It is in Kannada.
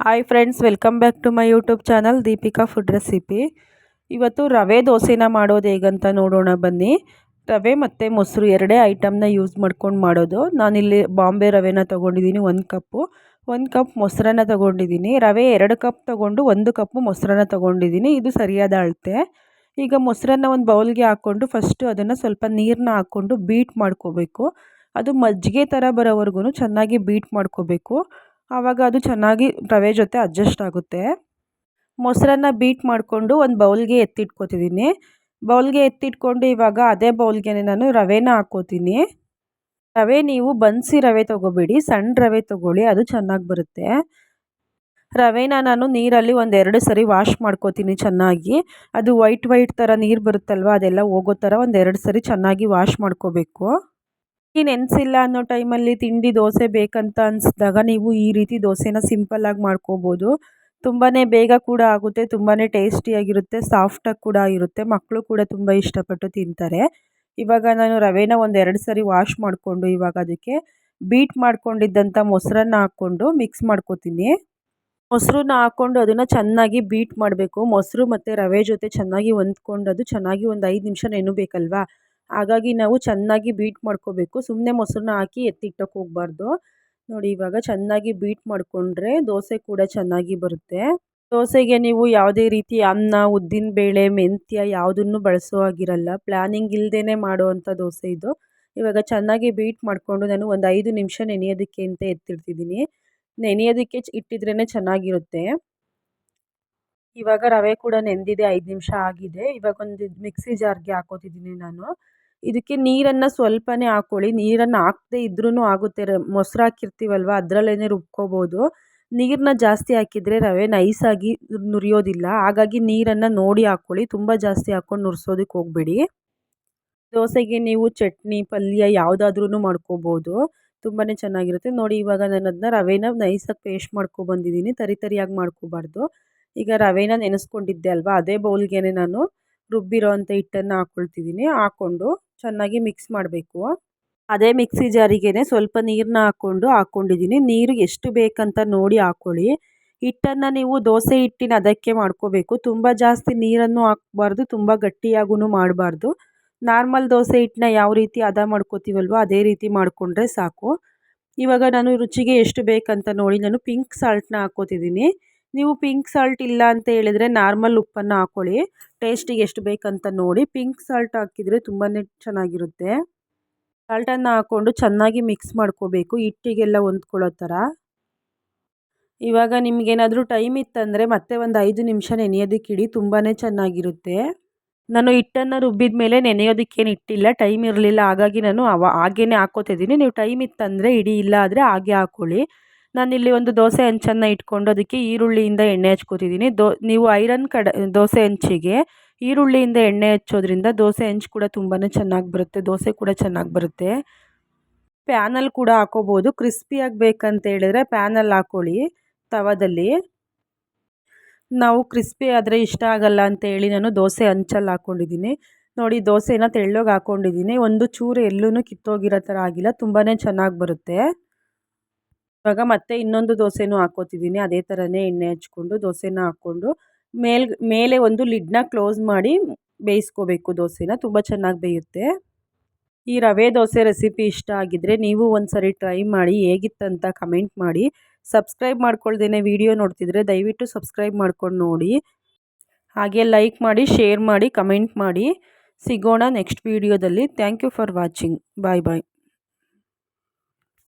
Hi friends welcome back to my YouTube channel Deepika food recipe ಇವತ್ತು ರವೆ ದೋಸೆನ ಮಾಡೋದು ಹೇಗಂತ ನೋಡೋಣ ಬನ್ನಿ. ರವೆ ಮತ್ತು ಮೊಸರು ಎರಡೇ ಐಟಮ್ನ ಯೂಸ್ ಮಾಡ್ಕೊಂಡು ಮಾಡೋದು. ನಾನಿಲ್ಲಿ ಬಾಂಬೆ ರವೆನ ತೊಗೊಂಡಿದ್ದೀನಿ ಒಂದು ಕಪ್ಪು. ಒಂದು ಕಪ್ ಮೊಸರನ್ನ ತೊಗೊಂಡಿದ್ದೀನಿ. ರವೆ ಎರಡು ಕಪ್ ತೊಗೊಂಡು ಒಂದು ಕಪ್ಪು ಮೊಸರನ್ನ ತೊಗೊಂಡಿದ್ದೀನಿ. ಇದು ಸರಿಯಾದ ಅಳತೆ. ಈಗ ಮೊಸರನ್ನ ಒಂದು ಬೌಲ್ಗೆ ಹಾಕ್ಕೊಂಡು ಫಸ್ಟು ಅದನ್ನು ಸ್ವಲ್ಪ ನೀರನ್ನ ಹಾಕ್ಕೊಂಡು ಬೀಟ್ ಮಾಡ್ಕೋಬೇಕು. ಅದು ಮಜ್ಜಿಗೆ ಥರ ಬರೋವರೆಗೂ ಚೆನ್ನಾಗಿ ಬೀಟ್ ಮಾಡ್ಕೋಬೇಕು. ಆವಾಗ ಅದು ಚೆನ್ನಾಗಿ ರವೆ ಜೊತೆ ಅಡ್ಜಸ್ಟ್ ಆಗುತ್ತೆ. ಮೊಸರನ್ನ ಬೀಟ್ ಮಾಡಿಕೊಂಡು ಒಂದು ಬೌಲ್ಗೆ ಎತ್ತಿಟ್ಕೊತಿದ್ದೀನಿ ಬೌಲ್ಗೆ ಎತ್ತಿಟ್ಕೊಂಡು ಇವಾಗ ಅದೇ ಬೌಲ್ಗೆ ನಾನು ರವೆನ ಹಾಕ್ಕೋತೀನಿ. ರವೆ ನೀವು ಬನ್ಸಿ ರವೆ ತೊಗೋಬೇಡಿ, ಸಣ್ಣ ರವೆ ತೊಗೊಳ್ಳಿ, ಅದು ಚೆನ್ನಾಗಿ ಬರುತ್ತೆ. ರವೆನ ನಾನು ನೀರಲ್ಲಿ ಒಂದೆರಡು ಸರಿ ವಾಶ್ ಮಾಡ್ಕೋತೀನಿ ಚೆನ್ನಾಗಿ. ಅದು ವೈಟ್ ವೈಟ್ ಥರ ನೀರು ಬರುತ್ತಲ್ವ, ಅದೆಲ್ಲ ಹೋಗೋ ಥರ ಒಂದೆರಡು ಸರಿ ಚೆನ್ನಾಗಿ ವಾಶ್ ಮಾಡ್ಕೋಬೇಕು. ನೆನೆಸಿಲ್ಲ ಅನ್ನೋ ಟೈಮಲ್ಲಿ ತಿಂಡಿ ದೋಸೆ ಬೇಕಂತ ಅನಿಸಿದಾಗ ನೀವು ಈ ರೀತಿ ದೋಸೆನ ಸಿಂಪಲ್ಲಾಗಿ ಮಾಡ್ಕೋಬೋದು. ತುಂಬಾ ಬೇಗ ಕೂಡ ಆಗುತ್ತೆ ತುಂಬಾ ಟೇಸ್ಟಿಯಾಗಿರುತ್ತೆ ಸಾಫ್ಟಾಗಿ ಕೂಡ ಇರುತ್ತೆ. ಮಕ್ಕಳು ಕೂಡ ತುಂಬ ಇಷ್ಟಪಟ್ಟು ತಿಂತಾರೆ. ಇವಾಗ ನಾನು ರವೆನ ಒಂದು ಎರಡು ಸರಿ ವಾಶ್ ಮಾಡಿಕೊಂಡು ಇವಾಗ ಅದಕ್ಕೆ ಬೀಟ್ ಮಾಡ್ಕೊಂಡಿದ್ದಂಥ ಮೊಸರನ್ನ ಹಾಕ್ಕೊಂಡು ಮಿಕ್ಸ್ ಮಾಡ್ಕೋತೀನಿ. ಮೊಸರನ್ನ ಹಾಕ್ಕೊಂಡು ಅದನ್ನು ಚೆನ್ನಾಗಿ ಬೀಟ್ ಮಾಡಬೇಕು. ಮೊಸರು ಮತ್ತು ರವೆ ಜೊತೆ ಚೆನ್ನಾಗಿ ಹೊಂದ್ಕೊಂಡು ಅದು ಚೆನ್ನಾಗಿ ಒಂದು ಐದು ನಿಮಿಷ ನೆನಬೇಕಲ್ವಾ? ಹಾಗಾಗಿ ನಾವು ಚೆನ್ನಾಗಿ ಬೀಟ್ ಮಾಡ್ಕೋಬೇಕು. ಸುಮ್ಮನೆ ಮೊಸರನ್ನ ಹಾಕಿ ಎತ್ತಿಟ್ಟಕ್ಕೆ ಹೋಗ್ಬಾರ್ದು. ನೋಡಿ, ಇವಾಗ ಚೆನ್ನಾಗಿ ಬೀಟ್ ಮಾಡಿಕೊಂಡ್ರೆ ದೋಸೆ ಕೂಡ ಚೆನ್ನಾಗಿ ಬರುತ್ತೆ. ದೋಸೆಗೆ ನೀವು ಯಾವುದೇ ರೀತಿ ಅನ್ನ, ಉದ್ದಿನ ಬೇಳೆ, ಮೆಂತ್ಯ ಯಾವುದನ್ನು ಬಳಸೋ ಆಗಿರಲ್ಲ ಪ್ಲ್ಯಾನಿಂಗ್ ಇಲ್ಲದೇ ಮಾಡುವಂಥ ದೋಸೆ ಇದು. ಇವಾಗ ಚೆನ್ನಾಗಿ ಬೀಟ್ ಮಾಡಿಕೊಂಡು ನಾನು ಒಂದು ಐದು ನಿಮಿಷ ನೆನೆಯೋದಕ್ಕೆ ಅಂತ ಎತ್ತಿಡ್ತಿದ್ದೀನಿ. ನೆನೆಯೋದಕ್ಕೆ ಇಟ್ಟಿದ್ರೇ ಚೆನ್ನಾಗಿರುತ್ತೆ. ಇವಾಗ ರವೆ ಕೂಡ ನೆಂದಿದೆ, ಐದು ನಿಮಿಷ ಆಗಿದೆ. ಇವಾಗ ಒಂದು ಮಿಕ್ಸಿ ಜಾರ್ಗೆ ಹಾಕೋತಿದ್ದೀನಿ ನಾನು. ಇದಕ್ಕೆ ನೀರನ್ನು ಸ್ವಲ್ಪನೇ ಹಾಕ್ಕೊಳ್ಳಿ ನೀರನ್ನು ಹಾಕದೇ ಇದ್ರೂ ಆಗುತ್ತೆ. ಮೊಸ್ರು ಹಾಕಿರ್ತೀವಲ್ವ, ಅದರಲ್ಲೇನೆ ರುಬ್ಕೋಬೋದು. ನೀರನ್ನ ಜಾಸ್ತಿ ಹಾಕಿದರೆ ರವೆ ನೈಸಾಗಿ ನುರಿಯೋದಿಲ್ಲ. ಹಾಗಾಗಿ ನೀರನ್ನು ನೋಡಿ ಹಾಕ್ಕೊಳ್ಳಿ ತುಂಬ ಜಾಸ್ತಿ ಹಾಕ್ಕೊಂಡು ನುರ್ಸೋದಕ್ಕೆ ಹೋಗಬೇಡಿ. ದೋಸೆಗೆ ನೀವು ಚಟ್ನಿ, ಪಲ್ಯ ಯಾವುದಾದ್ರೂ ಮಾಡ್ಕೋಬೋದು. ತುಂಬಾ ಚೆನ್ನಾಗಿರುತ್ತೆ. ನೋಡಿ, ಇವಾಗ ನಾನು ಅದನ್ನ ರವೆನ ನೈಸಾಗಿ ಪೇಸ್ಟ್ ಮಾಡ್ಕೊಬಂದಿದ್ದೀನಿ ತರಿ ತರಿಯಾಗಿ ಮಾಡ್ಕೋಬಾರ್ದು. ಈಗ ರವೆನ ನೆನೆಸ್ಕೊಂಡಿದ್ದೆ ಅಲ್ವಾ, ಅದೇ ಬೌಲ್ಗೆ ನಾನು. ರುಬ್ಬಿರೋ ಅಂಥ ಹಿಟ್ಟನ್ನು ಹಾಕ್ಕೊಳ್ತಿದ್ದೀನಿ ಹಾಕ್ಕೊಂಡು ಚೆನ್ನಾಗಿ ಮಿಕ್ಸ್ ಮಾಡಬೇಕು. ಅದೇ ಮಿಕ್ಸಿ ಜಾರಿಗೇ ಸ್ವಲ್ಪ ನೀರನ್ನ ಹಾಕ್ಕೊಂಡು ಹಾಕ್ಕೊಂಡಿದ್ದೀನಿ ನೀರು ಎಷ್ಟು ಬೇಕಂತ ನೋಡಿ ಹಾಕ್ಕೊಳ್ಳಿ ಹಿಟ್ಟನ್ನು ನೀವು ದೋಸೆ ಹಿಟ್ಟಿನ ಅದಕ್ಕೆ ಮಾಡ್ಕೋಬೇಕು. ತುಂಬ ಜಾಸ್ತಿ ನೀರನ್ನು ಹಾಕ್ಬಾರ್ದು. ತುಂಬ ಗಟ್ಟಿಯಾಗೂ ಮಾಡಬಾರ್ದು. ನಾರ್ಮಲ್ ದೋಸೆ ಹಿಟ್ಟನ್ನ ಯಾವ ರೀತಿ ಹದ ಮಾಡ್ಕೋತೀವಲ್ವ ಅದೇ ರೀತಿ ಮಾಡಿಕೊಂಡ್ರೆ ಸಾಕು. ಇವಾಗ ನಾನು ರುಚಿಗೆ ಎಷ್ಟು ಬೇಕಂತ ನೋಡಿ ನಾನು ಪಿಂಕ್ ಸಾಲ್ಟನ್ನ ಹಾಕ್ಕೋತಿದ್ದೀನಿ ನೀವು ಪಿಂಕ್ ಸಾಲ್ಟ್ ಇಲ್ಲ ಅಂತ ಹೇಳಿದರೆ ನಾರ್ಮಲ್ ಉಪ್ಪನ್ನು ಹಾಕ್ಕೊಳ್ಳಿ ಟೇಸ್ಟಿಗೆ ಎಷ್ಟು ಬೇಕಂತ ನೋಡಿ. ಪಿಂಕ್ ಸಾಲ್ಟ್ ಹಾಕಿದರೆ ತುಂಬಾ ಚೆನ್ನಾಗಿರುತ್ತೆ. ಸಾಲ್ಟನ್ನು ಹಾಕ್ಕೊಂಡು ಚೆನ್ನಾಗಿ ಮಿಕ್ಸ್ ಮಾಡ್ಕೋಬೇಕು. ಹಿಟ್ಟಿಗೆಲ್ಲ ಹೊಂದ್ಕೊಳ್ಳೋ ಥರ. ಇವಾಗ ನಿಮಗೇನಾದರೂ ಟೈಮ್ ಇತ್ತಂದರೆ ಮತ್ತೆ ಒಂದು ಐದು ನಿಮಿಷ ನೆನೆಯೋದಕ್ಕೆ ಇಡಿ. ತುಂಬಾ ಚೆನ್ನಾಗಿರುತ್ತೆ. ನಾನು ಹಿಟ್ಟನ್ನು ರುಬ್ಬಿದ ಮೇಲೆ ನೆನೆಯೋದಕ್ಕೇನು ಇಟ್ಟಿಲ್ಲ. ಟೈಮ್ ಇರಲಿಲ್ಲ. ಹಾಗಾಗಿ ನಾನು ಅವ ಹಾಗೇ ಹಾಕೋತಿದ್ದೀನಿ. ನೀವು ಟೈಮ್ ಇತ್ತಂದರೆ ಇಡಿ. ಇಲ್ಲ ಆದರೆ ಹಾಗೆ ಹಾಕ್ಕೊಳ್ಳಿ ನಾನಿಲ್ಲಿ ಒಂದು ದೋಸೆ ಹಂಚನ್ನು ಇಟ್ಕೊಂಡು ಅದಕ್ಕೆ ಈರುಳ್ಳಿಯಿಂದ ಎಣ್ಣೆ ಹಚ್ಕೋತಿದ್ದೀನಿ. ದೋ, ನೀವು ಐರನ್ ಕಡ, ದೋಸೆ ಹಂಚಿಗೆ ಈರುಳ್ಳಿಯಿಂದ ಎಣ್ಣೆ ಹಚ್ಚೋದ್ರಿಂದ ದೋಸೆ ಹಂಚು ಕೂಡ ತುಂಬಾ ಚೆನ್ನಾಗಿ ಬರುತ್ತೆ, ದೋಸೆ ಕೂಡ ಚೆನ್ನಾಗಿ ಬರುತ್ತೆ. ಪ್ಯಾನಲ್ಲಿ ಕೂಡ ಹಾಕೋಬೋದು. ಕ್ರಿಸ್ಪಿಯಾಗಿ ಬೇಕಂತ ಹೇಳಿದ್ರೆ ಪ್ಯಾನಲ್ಲಿ ಹಾಕ್ಕೊಳ್ಳಿ ತವದಲ್ಲಿ. ನಾವು ಕ್ರಿಸ್ಪಿ ಆದರೆ ಇಷ್ಟ ಆಗಲ್ಲ ಅಂತ ಹೇಳಿ ನಾನು ದೋಸೆ ಹಂಚಲ್ಲಿ ಹಾಕ್ಕೊಂಡಿದ್ದೀನಿ ನೋಡಿ ದೋಸೆನ ತೆಳ್ಳಗೆ ಹಾಕ್ಕೊಂಡಿದ್ದೀನಿ ಒಂದು ಚೂರು ಎಲ್ಲೂ ಕಿತ್ತೋಗಿರೋ ಥರ ಆಗಿಲ್ಲ ತುಂಬಾ ಚೆನ್ನಾಗಿ ಬರುತ್ತೆ. ಇವಾಗ ಮತ್ತೆ ಇನ್ನೊಂದು ದೋಸೆನೂ ಹಾಕ್ಕೋತಿದ್ದೀನಿ ಅದೇ ಥರನೇ ಎಣ್ಣೆ ಹಚ್ಕೊಂಡು, ದೋಸೆನ ಹಾಕ್ಕೊಂಡು ಮೇಲ್, ಮೇಲೆ ಒಂದು ಲಿಡ್ನ ಕ್ಲೋಸ್ ಮಾಡಿ ಬೇಯಿಸ್ಕೋಬೇಕು ದೋಸೆನ. ತುಂಬ ಚೆನ್ನಾಗಿ ಬೇಯುತ್ತೆ. ಈ ರವೆ ದೋಸೆ ರೆಸಿಪಿ ಇಷ್ಟ ಆಗಿದ್ದರೆ ನೀವು ಒಂದು ಸರಿ ಟ್ರೈ ಮಾಡಿ, ಹೇಗಿತ್ತಂತ ಕಮೆಂಟ್ ಮಾಡಿ. ಸಬ್ಸ್ಕ್ರೈಬ್ ಮಾಡ್ಕೊಳ್ದೇನೆ ವಿಡಿಯೋ ನೋಡ್ತಿದ್ರೆ ದಯವಿಟ್ಟು ಸಬ್ಸ್ಕ್ರೈಬ್ ಮಾಡ್ಕೊಂಡು ನೋಡಿ. ಹಾಗೆ ಲೈಕ್ ಮಾಡಿ, ಶೇರ್ ಮಾಡಿ, ಕಮೆಂಟ್ ಮಾಡಿ. ಸಿಗೋಣ ನೆಕ್ಸ್ಟ್ ವೀಡಿಯೋದಲ್ಲಿ. Thank you for watching. Bye bye.